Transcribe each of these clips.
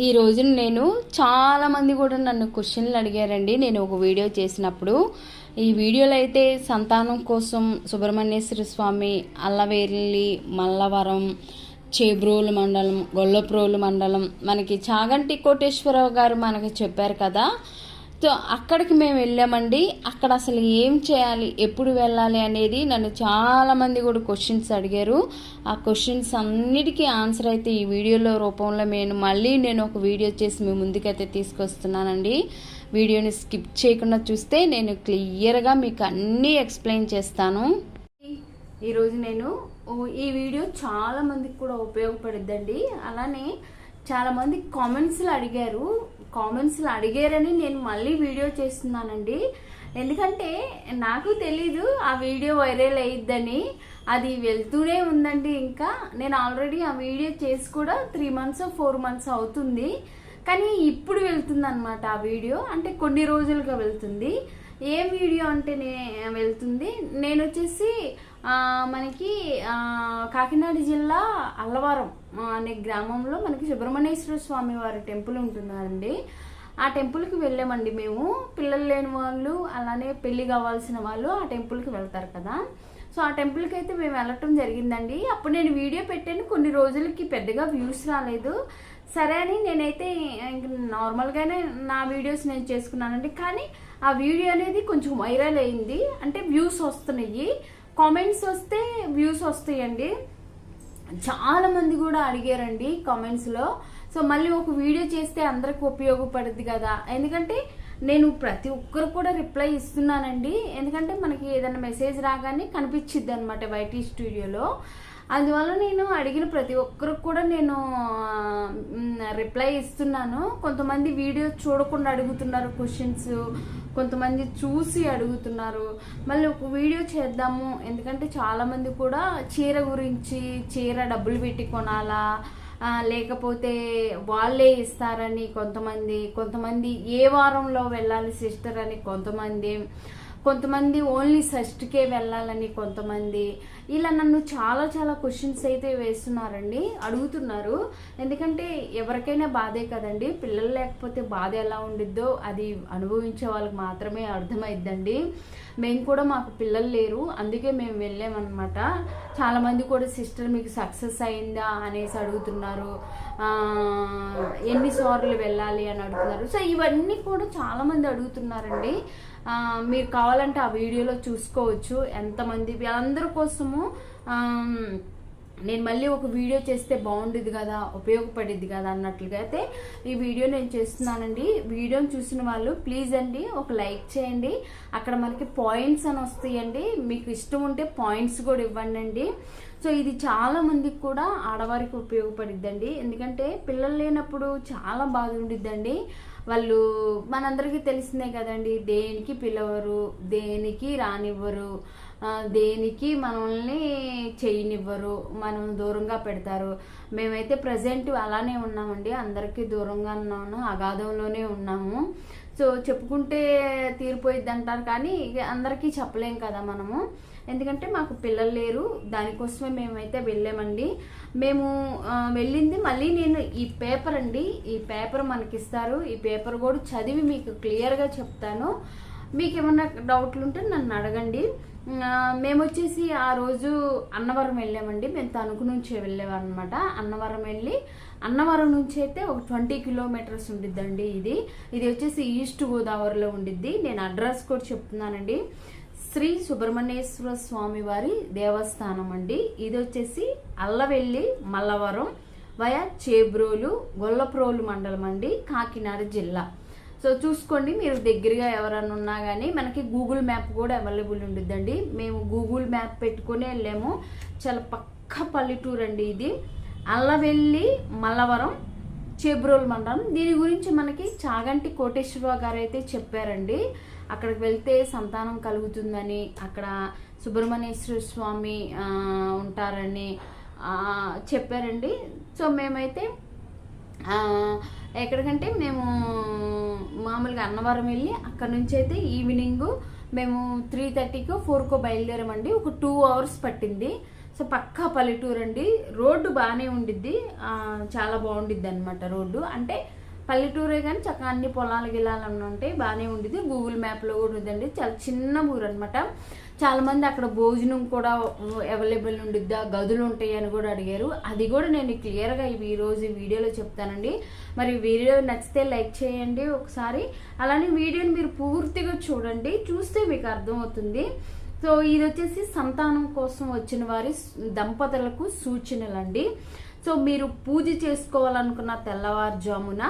ఈ రోజు నేను చాలామంది కూడా నన్ను క్వశ్చన్లు అడిగారండి. నేను ఒక వీడియో చేసినప్పుడు ఈ వీడియోలో అయితే సంతానం కోసం సుబ్రహ్మణ్యేశ్వర స్వామి అల్లవేర్లి మల్లవరం చేబ్రోలు మండలం గొల్లప్రోలు మండలం మనకి చాగంటి కోటేశ్వరరావు గారు మనకి చెప్పారు కదా. సో అక్కడికి మేము వెళ్ళామండి. అక్కడ అసలు ఏం చేయాలి ఎప్పుడు వెళ్ళాలి అనేది నన్ను చాలామంది కూడా క్వశ్చన్స్ అడిగారు. ఆ క్వశ్చన్స్ అన్నిటికీ ఆన్సర్ అయితే ఈ వీడియోలో రూపంలో నేను మళ్ళీ నేను ఒక వీడియో చేసి మీ ముందుకైతే తీసుకొస్తున్నానండి. వీడియోని స్కిప్ చేయకుండా చూస్తే నేను క్లియర్గా మీకు అన్నీ ఎక్స్ప్లెయిన్ చేస్తాను. ఈరోజు నేను ఓ- ఈ వీడియో చాలా మందికి కూడా ఉపయోగపడుద్దండి. అలానే చాలామంది కామెంట్స్లో అడిగారు. కామెంట్స్లో అడిగారని నేను మళ్ళీ వీడియో చేస్తున్నానండి. ఎందుకంటే నాకు తెలీదు ఆ వీడియో వైరల్ అయ్యిద్దని అది వెళ్తూనే ఉందండి ఇంకా. నేను ఆల్రెడీ ఆ వీడియో చేసి కూడా త్రీ మంత్స్ ఫోర్ మంత్స్ అవుతుంది. కానీ ఇప్పుడు వెళ్తుంది అనమాట ఆ వీడియో. అంటే కొన్ని రోజులుగా వెళ్తుంది. ఏం వీడియో అంటే నే వెళ్తుంది? నేను వచ్చేసి మనకి కాకినాడ జిల్లా అల్లవరం. అనే గ్రామంలో మనకి సుబ్రహ్మణ్యేశ్వర స్వామి వారి టెంపుల్ ఉంటుందండి. ఆ టెంపుల్కి వెళ్ళామండి మేము. పిల్లలు లేని వాళ్ళు అలానే పెళ్ళి కావాల్సిన వాళ్ళు ఆ టెంపుల్కి వెళ్తారు కదా. సో ఆ టెంపుల్కి అయితే మేము వెళ్ళటం జరిగిందండి. అప్పుడు నేను వీడియో పెట్టాను. కొన్ని రోజులకి పెద్దగా వ్యూస్ రాలేదు. సరే అని నేనైతే ఇంక నార్మల్గానే నా వీడియోస్ నేను చేసుకున్నానండి. కానీ ఆ వీడియో అనేది కొంచెం వైరల్ అయింది. అంటే వ్యూస్ వస్తున్నాయి. కామెంట్స్ వస్తే వ్యూస్ వస్తాయండి. చాలా మంది కూడా అడిగారండి కామెంట్స్లో. సో మళ్ళీ ఒక వీడియో చేస్తే అందరికి ఉపయోగపడుద్ది కదా. ఎందుకంటే నేను ప్రతి ఒక్కరు కూడా రిప్లై ఇస్తున్నానండి. ఎందుకంటే మనకి ఏదైనా మెసేజ్ రాగానే కనిపించిద్ది అనమాట వైటీ స్టూడియోలో అందువల్ల నేను అడిగిన ప్రతి ఒక్కరికి కూడా నేను రిప్లై ఇస్తున్నాను. కొంతమంది వీడియో చూడకుండా అడుగుతున్నారు క్వశ్చన్స్ కొంతమంది చూసి అడుగుతున్నారు. మళ్ళీ ఒక వీడియో చేద్దాము. ఎందుకంటే చాలామంది కూడా చీర గురించి చీర డబ్బులు పెట్టి కొనాలా లేకపోతే వాళ్ళే ఇస్తారని కొంతమంది కొంతమంది ఏ వారంలో వెళ్ళాలి సిస్టర్ అని కొంతమంది కొంతమంది ఓన్లీ షష్ట్కే వెళ్ళాలని కొంతమంది ఇలా నన్ను చాలా చాలా క్వశ్చన్స్ అయితే వేస్తున్నారండి అడుగుతున్నారు. ఎందుకంటే ఎవరికైనా బాధే కదండి. పిల్లలు లేకపోతే బాధ ఎలా ఉండిద్దో అది అనుభవించే వాళ్ళకి మాత్రమే అర్థమైద్దండి. మేము కూడా మాకు పిల్లలు లేరు అందుకే మేము వెళ్ళామన్నమాట. చాలామంది కూడా సిస్టర్ మీకు సక్సెస్ అయిందా? అనేసి అడుగుతున్నారు. ఎన్నిసార్లు వెళ్ళాలి? అని అడుగుతున్నారు. సో ఇవన్నీ కూడా చాలామంది అడుగుతున్నారండి. మీరు కావాలంటే ఆ వీడియోలో చూసుకోవచ్చు. ఎంతమంది అందరి కోసము ఆ, నేను మళ్ళీ ఒక వీడియో చేస్తే బాగుండేది కదా ఉపయోగపడేది కదా అన్నట్లుగా. అయితే ఈ వీడియో నేను చేస్తున్నానండి. వీడియోని చూసిన వాళ్ళు ప్లీజ్ అండి ఒక లైక్ చేయండి. అక్కడ మనకి పాయింట్స్ అని వస్తాయండి. మీకు ఇష్టం ఉంటే పాయింట్స్ కూడా ఇవ్వండి అండి. సో ఇది చాలా మందికి కూడా ఆడవారికి ఉపయోగపడిద్దండి. ఎందుకంటే పిల్లలు లేనప్పుడు చాలా బాధ ఉండిద్దండి. వాళ్ళు మనందరికీ తెలిసిందే కదండి దేనికి పిలవరు దేనికి రానివ్వరు దేనికి మనల్ని చేయనివ్వరు మనం దూరంగా పెడతారు. మేమైతే ప్రజెంట్ అలానే ఉన్నామండి అందరికీ దూరంగా ఉన్నాము అగాధంలోనే ఉన్నాము. సో చెప్పుకుంటే తీరిపోయిద్ది అంటారు కానీ ఇక అందరికీ చెప్పలేం కదా మనము. ఎందుకంటే మాకు పిల్లలు లేరు దానికోసమే మేమైతే వెళ్ళామండి. మేము వెళ్ళింది మళ్ళీ నేను ఈ పేపర్ అండి. ఈ పేపర్ మనకి ఇస్తారు ఈ పేపర్ కూడా చదివి మీకు క్లియర్గా చెప్తాను. మీకు ఏమన్నా డౌట్లు ఉంటే నన్ను అడగండి. మేము వచ్చేసి ఆ రోజు అన్నవరం వెళ్ళామండి. మేము తణుకు నుంచే వెళ్ళామన్నమాట అన్నవరం వెళ్ళి అన్నవరం నుంచి అయితే ఒక ట్వంటీ కిలోమీటర్స్ ఉండిద్దండి ఇది. ఇది వచ్చేసి ఈస్ట్ గోదావరిలో ఉండిద్ది. నేను అడ్రస్ కూడా చెప్తున్నానండి. శ్రీ సుబ్రహ్మణ్యేశ్వర స్వామి వారి దేవస్థానం అండి. ఇది వచ్చేసి అల్లవెల్లి మల్లవరం వయా చేబ్రోలు గొల్లప్రోలు మండలం అండి కాకినాడ జిల్లా. సో చూసుకోండి మీరు దగ్గరగా ఎవరన్నా ఉన్నా కానీ మనకి గూగుల్ మ్యాప్ కూడా అవైలబుల్ ఉండిద్దండి. మేము గూగుల్ మ్యాప్ పెట్టుకుని వెళ్ళాము. చాలా పక్క పల్లెటూరు అండి ఇది. అల్లవెల్లి మల్లవరం చేబ్రోలు మండలం. దీని గురించి మనకి చాగంటి కోటేశ్వరరావు గారు అయితే చెప్పారండి. అక్కడికి వెళ్తే సంతానం కలుగుతుందని అక్కడ సుబ్రహ్మణ్యేశ్వర స్వామి ఉంటారని చెప్పారండి. సో మేమైతే ఎక్కడికంటే మేము మామూలుగా అన్నవరం వెళ్ళి అక్కడ నుంచి అయితే ఈవినింగ్ మేము త్రీ థర్టీకో ఫోర్కో బయలుదేరామండి. ఒక టూ అవర్స్ పట్టింది. సో పక్కా పల్లెటూరు అండి రోడ్డు బాగానే ఉండిద్ది. చాలా బాగుండిద్ది అనమాట రోడ్డు. అంటే పల్లెటూరే కానీ చక్కగా అన్ని పొలాలు గిలాలు ఉంటాయి బాగానే ఉండేది గూగుల్ మ్యాప్లో కూడా ఉందండి చాలా చిన్న ఊరు అనమాట చాలామంది అక్కడ భోజనం కూడా అవైలబుల్ ఉండిద్దా గదులు ఉంటాయి అని కూడా అడిగారు. అది కూడా నేను క్లియర్గా ఈ రోజు వీడియోలో చెప్తానండి. మరి వీడియో నచ్చితే లైక్ చేయండి ఒకసారి. అలానే వీడియోని మీరు పూర్తిగా చూడండి. చూస్తే మీకు అర్థమవుతుంది. సో ఇది వచ్చేసి సంతానం కోసం వచ్చిన వారి దంపతులకు సూచనలండి. సో మీరు పూజ చేసుకోవాలనుకున్న తెల్లవారుజామున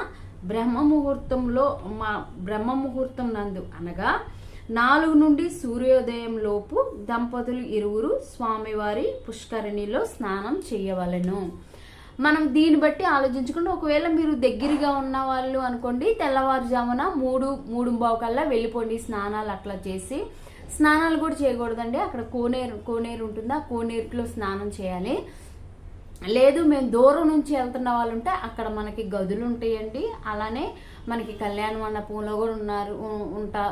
బ్రహ్మ ముహూర్తంలో మా బ్రహ్మ ముహూర్తం నందు అనగా నాలుగు నుండి సూర్యోదయం లోపు దంపతులు ఇరువురు స్వామివారి పుష్కరిణిలో స్నానం చేయవలెను. మనం దీన్ని బట్టి ఆలోచించుకుంటే ఒకవేళ మీరు దగ్గరగా ఉన్న వాళ్ళు అనుకోండి తెల్లవారుజామున మూడు మూడు బావుకల్లా వెళ్ళిపోండి స్నానాలు అట్లా చేసి. స్నానాలు కూడా చేయకూడదండి. అక్కడ కోనేరు కోనేరు ఉంటుంది. ఆ కోనేరులో స్నానం చేయాలి. లేదు మేము దూరం నుంచి వెళ్తున్న వాళ్ళు ఉంటే అక్కడ మనకి గదులు ఉంటాయండి అలానే మనకి కళ్యాణ మండపంలో కూడా ఉన్నారు ఉంటా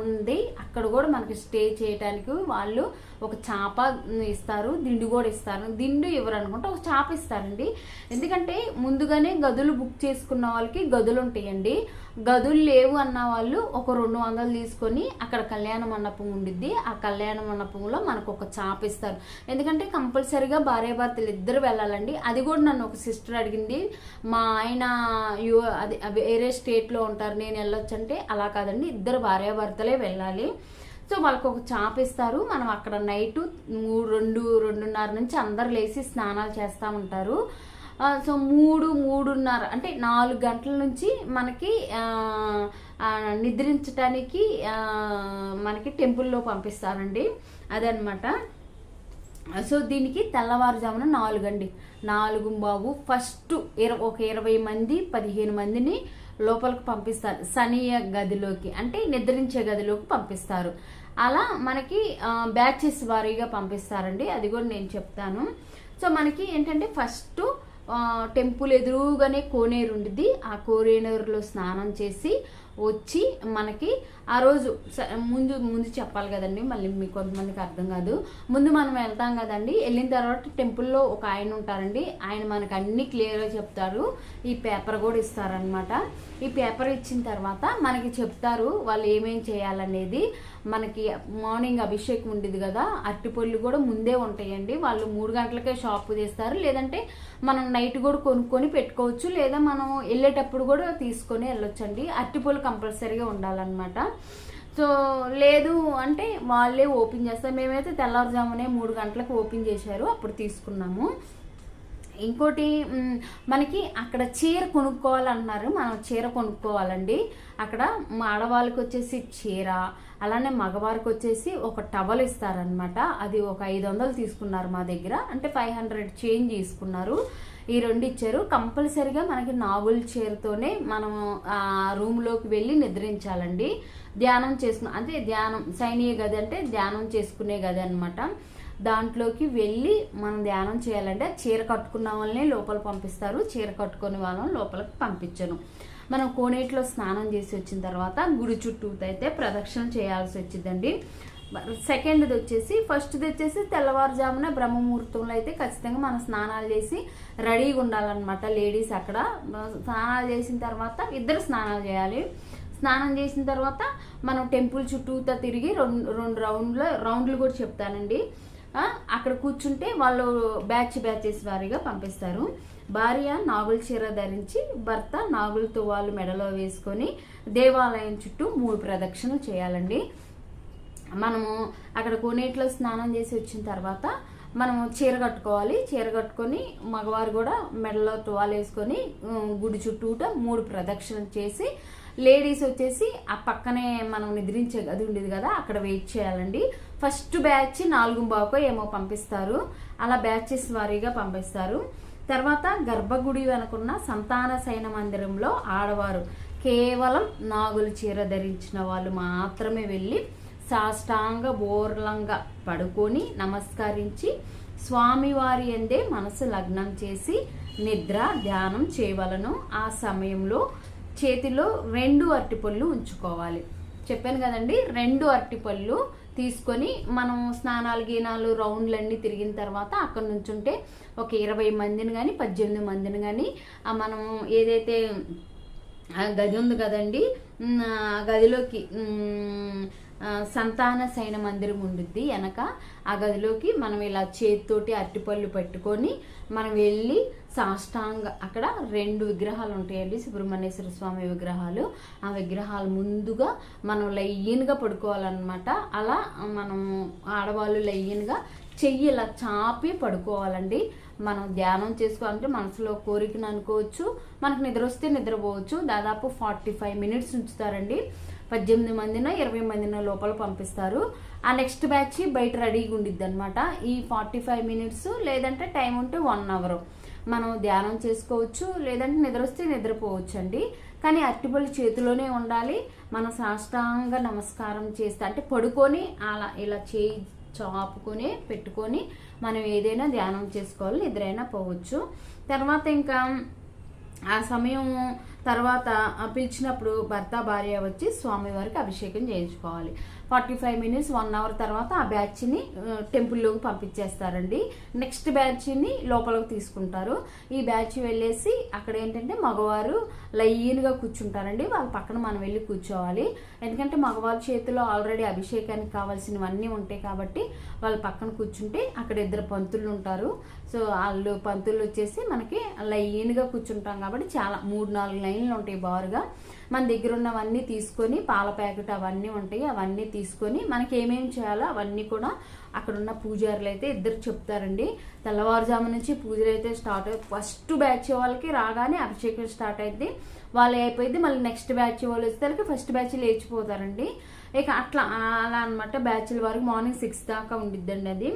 ఉంది. అక్కడ కూడా మనకి స్టే చేయడానికి వాళ్ళు ఒక చాప ఇస్తారు దిండు కూడా ఇస్తారు. దిండు ఇవ్వరు అనుకుంటే ఒక చాప ఇస్తారండి. ఎందుకంటే ముందుగానే గదులు బుక్ చేసుకున్న వాళ్ళకి గదులు ఉంటాయండి. గదులు లేవు అన్న వాళ్ళు ఒక రెండు వందలు తీసుకొని అక్కడ కళ్యాణ మండపం ఉండిద్ది. ఆ కళ్యాణ మండపంలో మనకు ఒక చాప ఇస్తారు. ఎందుకంటే కంపల్సరీగా భార్యాభర్తలు ఇద్దరు వెళ్ళాలండి. అది కూడా నన్ను ఒక సిస్టర్ అడిగింది. మా ఆయన యు అది వేరే స్టేట్లో ఉంటారు నేను వెళ్ళొచ్చు అంటే అలా కాదండి ఇద్దరు భార్యాభర్తలే వెళ్ళాలి. సో వాళ్ళకు ఒక చాప్ ఇస్తారు. మనం అక్కడ నైట్ మూడు రెండు రెండున్నర నుంచి అందరు లేచి స్నానాలు చేస్తూ ఉంటారు. సో మూడు మూడున్నర అంటే నాలుగు గంటల నుంచి మనకి నిద్రించటానికి నిద్రించడానికి మనకి టెంపుల్లో పంపిస్తారండి. అదనమాట సో దీనికి తెల్లవారుజామున నాలుగు అండి నాలుగు బాబు ఫస్ట్ ఇర ఒక ఇరవై మంది పదిహేను మందిని లోపలికి పంపిస్తారు. సనీయ గదిలోకి అంటే నిద్రించే గదిలోకి పంపిస్తారు. అలా మనకి బ్యాచెస్ వారీగా పంపిస్తారండి. అది కూడా నేను చెప్తాను. సో మనకి ఏంటంటే ఫస్ట్ టెంపుల్ ఎదురుగానే కోనేరు ఉండిద్ది ఆ కోనేరులో స్నానం చేసి వచ్చి మనకి ఆ రోజు ముందు ముందు చెప్పాలి కదండి మళ్ళీ మీకు కొంతమందికి అర్థం కాదు. ముందు మనం వెళ్తాం కదండి వెళ్ళిన తర్వాత టెంపుల్లో ఒక ఆయన ఉంటారండి. ఆయన మనకు అన్ని క్లియర్గా చెప్తారు. ఈ పేపర్ కూడా ఇస్తారనమాట ఈ పేపర్ ఇచ్చిన తర్వాత మనకి చెప్తారు వాళ్ళు ఏమేం చేయాలనేది. మనకి మార్నింగ్ అభిషేకం ఉండేది కదా అరటిపళ్ళు కూడా ముందే ఉంటాయండి. వాళ్ళు మూడు గంటలకే షాప్ తీస్తారు. లేదంటే మనం నైట్ కూడా కొనుక్కొని పెట్టుకోవచ్చు. లేదా మనం వెళ్ళేటప్పుడు కూడా తీసుకొని వెళ్ళొచ్చండి. అరటిపళ్ళు కంపల్సరీగా ఉండాలన్నమాట. సో లేదు అంటే వాళ్ళే ఓపెన్ చేస్తారు. మేమైతే తెల్లవారుజామునే మూడు గంటలకు ఓపెన్ చేశారు. అప్పుడు తీసుకున్నాము. ఇంకోటి మనకి అక్కడ చీర కొనుక్కోవాలన్నారు. మనం చీర కొనుక్కోవాలండి. అక్కడ మా ఆడవాళ్ళకి వచ్చేసి చీర అలానే మగవారికి వచ్చేసి ఒక టవల్ ఇస్తారనమాట అది ఒక ఐదు వందలు తీసుకున్నారు మా దగ్గర. అంటే ఫైవ్ హండ్రెడ్ చేంజ్ తీసుకున్నారు ఈ రెండు ఇచ్చారు. కంపల్సరిగా మనకి నావల్ చైర్తోనే మనం ఆ రూమ్లోకి వెళ్ళి నిద్రించాలండి. ధ్యానం చేసుకున్న అంటే ధ్యానం సైనిక గది అంటే ధ్యానం చేసుకునే గది అనమాట దాంట్లోకి వెళ్ళి మనం ధ్యానం చేయాలంటే చీర కట్టుకున్న వాళ్ళని లోపల పంపిస్తారు. చీర కట్టుకునే వాళ్ళని లోపలికి పంపించను. మనం కోనేటిలో స్నానం చేసి వచ్చిన తర్వాత గుడి చుట్టూ అయితే ప్రదక్షిణ చేయాల్సి వచ్చిందండి. సెకండ్ది వచ్చేసి ఫస్ట్ది వచ్చేసి తెల్లవారుజామున బ్రహ్మముహూర్తంలో అయితే ఖచ్చితంగా మనం స్నానాలు చేసి రెడీగా ఉండాలన్నమాట లేడీస్ అక్కడ. స్నానాలు చేసిన తర్వాత ఇద్దరు స్నానాలు చేయాలి. స్నానం చేసిన తర్వాత మనం టెంపుల్ చుట్టూతో తిరిగి రెండు రెండు రౌండ్లు రౌండ్లు కూడా చెప్తానండి. అక్కడ కూర్చుంటే వాళ్ళు బ్యాచ్ బ్యాచెస్ వారీగా పంపిస్తారు. భార్య నాగుల చీర ధరించి భర్త నాగుల తువాలు మెడలో వేసుకొని దేవాలయం చుట్టూ మూడు ప్రదక్షిణలు చేయాలండి. మనము అక్కడ కోనేటిలో స్నానం చేసి వచ్చిన తర్వాత మనము చీర కట్టుకోవాలి. చీర కట్టుకొని మగవారు కూడా మెడలో తువాలు వేసుకొని గుడి చుట్టూట మూడు ప్రదక్షిణలు చేసి లేడీస్ వచ్చేసి ఆ పక్కనే మనం నిద్రించే గది ఉండేది కదా అక్కడ వెయిట్ చేయాలండి. ఫస్ట్ బ్యాచ్ నాలుగు బాకో ఏమో పంపిస్తారు. అలా బ్యాచెస్ వారీగా పంపిస్తారు. తర్వాత గర్భగుడి వెనుకున్న సంతాన శయన మందిరంలో ఆడవారు కేవలం నాగులు చీర ధరించిన వాళ్ళు మాత్రమే వెళ్ళి సాష్టాంగ బోర్లంగా పడుకొని నమస్కరించి స్వామివారి అందే మనసు లగ్నం చేసి నిద్ర ధ్యానం చేయవలను. ఆ సమయంలో చేతిలో రెండు అరటిపళ్ళు ఉంచుకోవాలి. చెప్పాను కదండి రెండు అరటిపళ్ళు తీసుకొని మనం స్నానాలు గీనాలు రౌండ్లు అన్నీ తిరిగిన తర్వాత అక్కడ నుంచి ఉంటే ఒక ఇరవై మందిని కానీ పద్దెనిమిది మందిని కానీ మనం ఏదైతే ఆ గది ఉంది కదండి ఆ గదిలోకి సంతాన సైన మందిరం ఉండిద్ది వెనక. ఆ గదిలోకి మనం ఇలా చేతితోటి అరటిపళ్ళు పెట్టుకొని మనం వెళ్ళి సాష్టాంగ అక్కడ రెండు విగ్రహాలు ఉంటాయండి. సుబ్రహ్మణ్యేశ్వర స్వామి విగ్రహాలు. ఆ విగ్రహాలు ముందుగా మనం లయ్యన్గా పడుకోవాలన్నమాట. అలా మనం ఆడవాళ్ళు లయ్యన్గా చెయ్యి ఇలా చాపి పడుకోవాలండి. మనం ధ్యానం చేసుకోవాలంటే మనసులో కోరికను అనుకోవచ్చు. మనకు నిద్ర వస్తే నిద్రపోవచ్చు. దాదాపు ఫార్టీ ఫైవ్ మినిట్స్ ఉంచుతారండి. పద్దెనిమిది మందినో ఇరవై మందినో లోపల పంపిస్తారు. ఆ నెక్స్ట్ బ్యాచ్ బయట రెడీగా ఉండిద్ది అనమాట ఈ ఫార్టీ ఫైవ్ మినిట్స్ లేదంటే టైం ఉంటే వన్ అవర్. మనం ధ్యానం చేసుకోవచ్చు లేదంటే నిద్ర వస్తే నిద్రపోవచ్చు అండి కానీ అరటిపళ్ళు చేతిలోనే ఉండాలి. మనం సాష్టాంగ నమస్కారం చేస్తే అంటే పడుకొని అలా ఇలా చేయి చాపుకొని పెట్టుకొని మనం ఏదైనా ధ్యానం చేసుకోవాలి నిద్రైనా పోవచ్చు. తర్వాత ఇంకా ఆ సమయం తర్వాత పిలిచినప్పుడు భర్త భార్య వచ్చి స్వామివారికి అభిషేకం చేయించుకోవాలి. Forty five minutes one hour తర్వాత ఆ బ్యాచ్ని టెంపుల్లోకి పంపించేస్తారండి. నెక్స్ట్ బ్యాచ్ని లోపలికి తీసుకుంటారు. ఈ బ్యాచ్ వెళ్ళేసి అక్కడ ఏంటంటే మగవారు లైన్గా కూర్చుంటారండి. వాళ్ళ పక్కన మనం వెళ్ళి కూర్చోవాలి. ఎందుకంటే మగవారి చేతిలో ఆల్రెడీ అభిషేకానికి కావాల్సినవన్నీ ఉంటాయి కాబట్టి వాళ్ళ పక్కన కూర్చుంటే అక్కడ ఇద్దరు పంతులు ఉంటారు. సో వాళ్ళు పంతులు వచ్చేసి మనకి లైన్గా కూర్చుంటాం కాబట్టి చాలా మూడు నాలుగు లైన్లు ఉంటాయి బారుగా. మన దగ్గర ఉన్నవన్నీ తీసుకొని పాల ప్యాకెట్ అవన్నీ ఉంటాయి. అవన్నీ తీసుకొని మనకి ఏమేమి చేయాలో అవన్నీ కూడా అక్కడ ఉన్న పూజారులు అయితే ఇద్దరు చెప్తారండి. తెల్లవారుజాము నుంచి పూజలు అయితే స్టార్ట్ అవుతాయి ఫస్ట్ బ్యాచ్ వాళ్ళకి రాగానే అభిషేకం స్టార్ట్ అయింది. వాళ్ళు అయిపోయింది. మళ్ళీ నెక్స్ట్ బ్యాచ్ వాళ్ళు వచ్చేసరికి ఫస్ట్ బ్యాచ్ లేచిపోతారండి. ఇక అట్లా అలా అనమాట బ్యాచ్ల వరకు మార్నింగ్ సిక్స్ దాకా ఉండిద్దండి అది.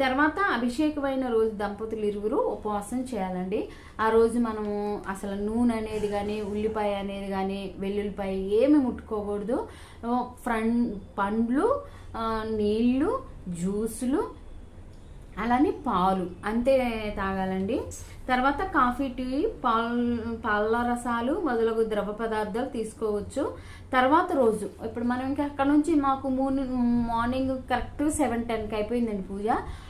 తర్వాత అభిషేకమైన రోజు దంపతులు ఇరువురు ఉపవాసం చేయాలండి. ఆ రోజు మనము అసలు నూనె అనేది కానీ ఉల్లిపాయ అనేది కానీ వెల్లుల్లిపాయ ఏమి ముట్టుకోకూడదు. ఫ్రంట్ పండ్లు నీళ్ళు జ్యూసులు అలానే పాలు అంతే తాగాలండి. తర్వాత కాఫీ టీ పాల్ పాల రసాలు మొదలగు ద్రవ పదార్థాలు తీసుకోవచ్చు. తర్వాత రోజు ఇప్పుడు మనం ఇంకా అక్కడ నుంచి మాకు మూన్ మార్నింగ్ కరెక్ట్ సెవెన్ టెన్కి అయిపోయిందండి పూజ.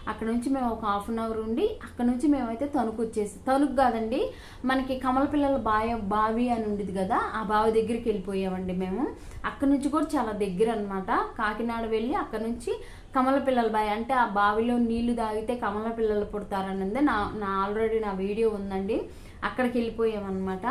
అక్కడ నుంచి మేము ఒక హాఫ్ అన్ అవర్ ఉండి అక్కడ నుంచి మేమైతే తణుకు వచ్చేసి తణుకు కాదండి మనకి కమల పిల్లల బావి బావి అని ఉండేది కదా ఆ బావి దగ్గరికి వెళ్ళిపోయామండి మేము. అక్కడ నుంచి కూడా చాలా దగ్గర అనమాట కాకినాడ వెళ్ళి అక్కడ నుంచి కమల పిల్లల బావి అంటే ఆ బావిలో నీళ్ళు తాగితే కమల పిల్లలు పుడతారన్నది నా నా ఆల్రెడీ నా వీడియో ఉందండి. అక్కడికి వెళ్ళిపోయామన్నమాట.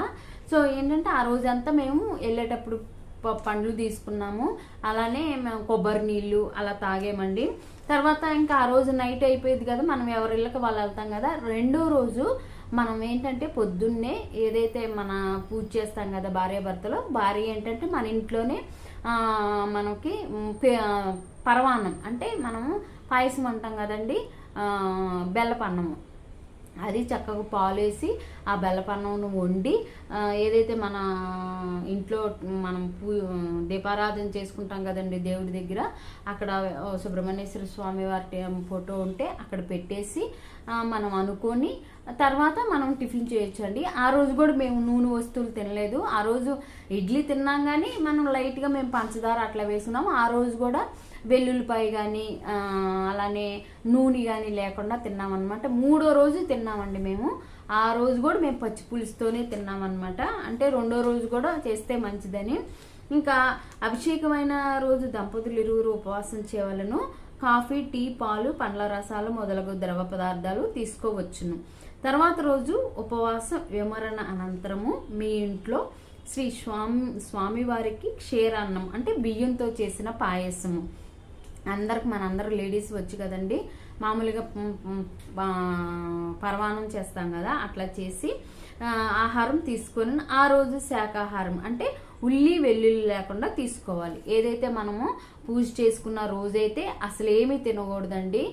సో ఏంటంటే ఆ రోజంతా మేము వెళ్ళేటప్పుడు ప- పండ్లు తీసుకున్నాము. అలానే మేము కొబ్బరి నీళ్ళు అలా తాగామండి. తర్వాత ఇంకా ఆ రోజు నైట్ అయిపోయింది కదా మనం ఎవరిళ్ళకి వాళ్ళు వెళ్తాం కదా రెండో రోజు మనం ఏంటంటే పొద్దున్నే ఏదైతే మన పూజ చేస్తాం కదా భార్యాభర్తలు భార్య ఏంటంటే మన ఇంట్లోనే మనకి పరవాన్నం అంటే మనము పాయసం అంటాం కదండి బెల్లపన్నము. అది చక్కగా పాలేసి ఆ బెల్లపన్నంను వండి ఏదైతే మన ఇంట్లో మనం పూ దీపారాధన చేసుకుంటాం కదండి దేవుడి దగ్గర అక్కడ సుబ్రహ్మణ్యేశ్వర స్వామి వారి ఫోటో ఉంటే అక్కడ పెట్టేసి మనం అనుకొని తర్వాత మనం టిఫిన్ చేయొచ్చండి. ఆ రోజు కూడా మేము నూనె వస్తువులు తినలేదు. ఆ రోజు ఇడ్లీ తిన్నాం కానీ మనం లైట్గా మేము పంచదార అట్లా వేసుకున్నాము. ఆ రోజు కూడా వెల్లుల్లిపాయ కానీ అలానే నూనె కానీ లేకుండా తిన్నామన్నమాట. మూడో రోజు తిన్నామండి మేము. ఆ రోజు కూడా మేము పచ్చి పులుసుతోనే తిన్నామన్నమాట. అంటే రెండో రోజు కూడా చేస్తే మంచిదని. ఇంకా అభిషేకమైన రోజు దంపతులు ఇరువురు ఉపవాసం చేయవలను. కాఫీ టీ పాలు పండ్ల రసాలు మొదలగు ద్రవ పదార్థాలు తీసుకోవచ్చును. తర్వాత రోజు ఉపవాస విమరణ అనంతరము మీ ఇంట్లో శ్రీ స్వామి స్వామివారికి క్షీరాన్నం అంటే బియ్యంతో చేసిన పాయసము. అందరికి మనందరూ లేడీస్ వచ్చు కదండి. మామూలుగా మ్, చేస్తాం కదా అట్లా చేసి ఆహారం తీసుకొని ఆ రోజు శాకాహారం అంటే ఉల్లి వెల్లుల్లి లేకుండా తీసుకోవాలి. ఏదైతే మనము పూజ చేసుకున్న రోజైతే అసలు ఏమీ తినకూడదండి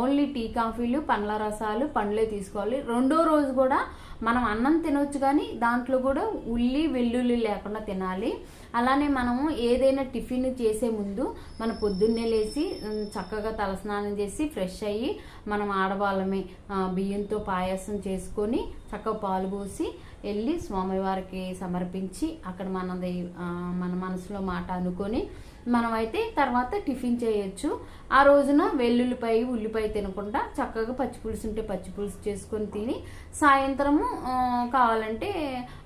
ఓన్లీ టీ కాఫీలు పండ్ల రసాలు పండ్లే తీసుకోవాలి. రెండో రోజు కూడా మనం అన్నం తినొచ్చు కానీ దాంట్లో కూడా ఉల్లి వెల్లుల్లి లేకుండా తినాలి. అలానే మనము ఏదైనా టిఫిన్ చేసే ముందు మన పొద్దున్నే లేచి చక్కగా తలస్నానం చేసి ఫ్రెష్ అయ్యి మనం ఆడవాళ్ళమే బియ్యంతో పాయసం చేసుకొని చక్కగా పాలు పోసి వెళ్ళి స్వామివారికి సమర్పించి అక్కడ మనది మన మనసులో మాట అనుకొని మనమైతే తర్వాత టిఫిన్ చేయొచ్చు. ఆ రోజున వెల్లుల్లిపాయ ఉల్లిపాయ తినకుండా చక్కగా పచ్చి పులుసు ఉంటే పచ్చి పులుసు చేసుకొని తిని సాయంత్రము కావాలంటే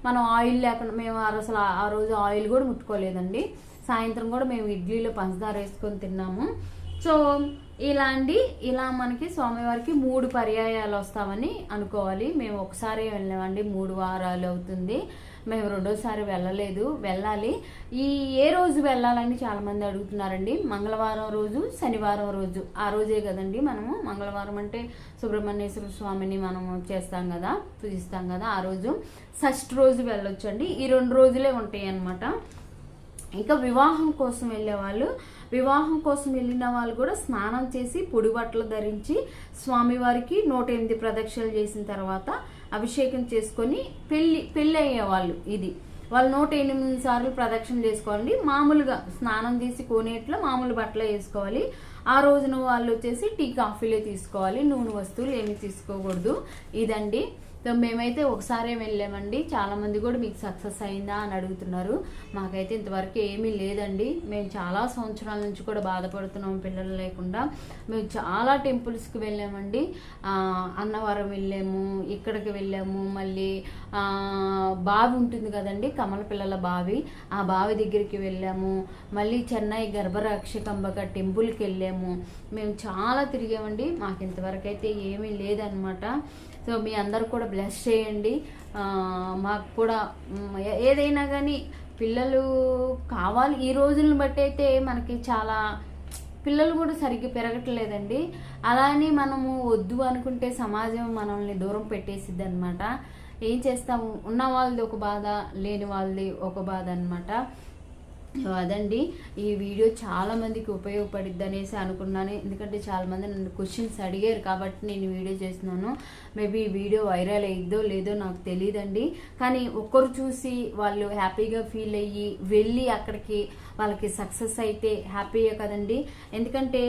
మనం ఆయిల్ లేకుండా మేము అసలు ఆ రోజు ఆయిల్ కూడా ముట్టుకోలేదండి. సాయంత్రం కూడా మేము ఇడ్లీలో పంచదార వేసుకొని తిన్నాము. సో ఇలాంటి ఇలా మనకి స్వామివారికి మూడు పర్యాయాలు వస్తామని అనుకోవాలి. మేము ఒకసారి వెళ్ళామండి మూడు వారాలు అవుతుంది. మేము రెండోసారి వెళ్ళలేదు వెళ్ళాలి. ఈ ఏ రోజు వెళ్ళాలని చాలామంది అడుగుతున్నారండి? మంగళవారం రోజు శనివారం రోజు. ఆ రోజే కదండి మనము మంగళవారం అంటే సుబ్రహ్మణ్యేశ్వర స్వామిని మనము చేస్తాం కదా పూజిస్తాం కదా ఆ రోజు. షష్ట్ రోజు వెళ్ళొచ్చండి. ఈ రెండు రోజులే ఉంటాయి అన్నమాట ఇంకా వివాహం కోసం వెళ్ళే వాళ్ళు వివాహం కోసం వెళ్ళిన వాళ్ళు కూడా స్నానం చేసి పొడి బట్టలు ధరించి స్వామివారికి నూట ఎనిమిది ప్రదక్షిణలు చేసిన తర్వాత అభిషేకం చేసుకొని పెళ్ళి పెళ్ళి అయ్యేవాళ్ళు ఇది. వాళ్ళు నూట ఎనిమిది సార్లు ప్రదక్షిణ చేసుకోవాలండి మామూలుగా స్నానం చేసి కోనేట్లో మామూలు బట్టలు వేసుకోవాలి. ఆ రోజున వాళ్ళు వచ్చేసి టీ కాఫీలే తీసుకోవాలి. నూనె వస్తువులు ఏమి తీసుకోకూడదు. ఇదండి. సో మేమైతే ఒకసారే వెళ్ళామండి. చాలామంది కూడా మీకు సక్సెస్ అయిందా అని అడుగుతున్నారు. మాకైతే ఇంతవరకు ఏమీ లేదండి. మేము చాలా సంవత్సరాల నుంచి కూడా బాధపడుతున్నాం పిల్లలు లేకుండా. మేము చాలా టెంపుల్స్కి వెళ్ళామండి. అన్నవరం వెళ్ళాము ఇక్కడికి వెళ్ళాము మళ్ళీ బావి ఉంటుంది కదండి కమల పిల్లల బావి. ఆ బావి దగ్గరికి వెళ్ళాము. మళ్ళీ చెన్నై గర్భరక్షకంబక టెంపుల్కి వెళ్ళాము. మేము చాలా తిరిగామండి. మాకు ఇంతవరకు అయితే ఏమీ లేదనమాట సో మీ అందరు కూడా బ్లెస్ చేయండి. మాకు కూడా ఏదైనా కానీ పిల్లలు కావాలి. ఈ రోజులను బట్టి అయితే మనకి చాలా పిల్లలు కూడా సరిగ్గా పెరగట్లేదండి. అలానే మనము వద్దు అనుకుంటే సమాజం మనల్ని దూరం పెట్టేసిద్ది అనమాట ఏం చేస్తాము? ఉన్న వాళ్ళది ఒక బాధ లేని వాళ్ళది ఒక బాధ అనమాట అదండి. ఈ వీడియో చాలా మందికి ఉపయోగపడిద్ది అనేసి అనుకున్నాను. ఎందుకంటే చాలా మంది నన్ను క్వశ్చన్స్ అడిగారు కాబట్టి నేను వీడియో చేస్తున్నాను. మేబీ ఈ వీడియో వైరల్ అయ్యిద్దో లేదో నాకు తెలియదండి కానీ ఒక్కరు చూసి వాళ్ళు హ్యాపీగా ఫీల్ అయ్యి వెళ్ళి అక్కడికి వాళ్ళకి సక్సెస్ అయితే హ్యాపీయే కదండి. ఎందుకంటే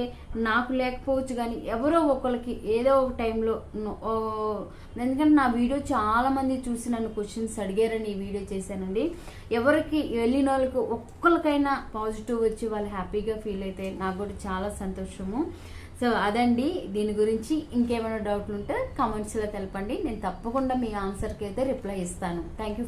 నాకు లేకపోవచ్చు కానీ ఎవరో ఒకరికి ఏదో ఒక టైంలో ఎందుకంటే నా వీడియో చాలా మంది చూసి నన్ను క్వశ్చన్స్ అడిగారని ఈ వీడియో చేశానండి. ఎవరికి వెళ్ళిన వాళ్ళకి ఒక్కరికైనా పాజిటివ్ వచ్చి వాళ్ళు హ్యాపీగా ఫీల్ అయితే నాకు కూడా చాలా సంతోషము. సో అదండి. దీని గురించి ఇంకేమైనా డౌట్లు ఉంటే కామెంట్స్లో తెలపండి. నేను తప్పకుండా మీ ఆన్సర్కి అయితే రిప్లై ఇస్తాను. Thank you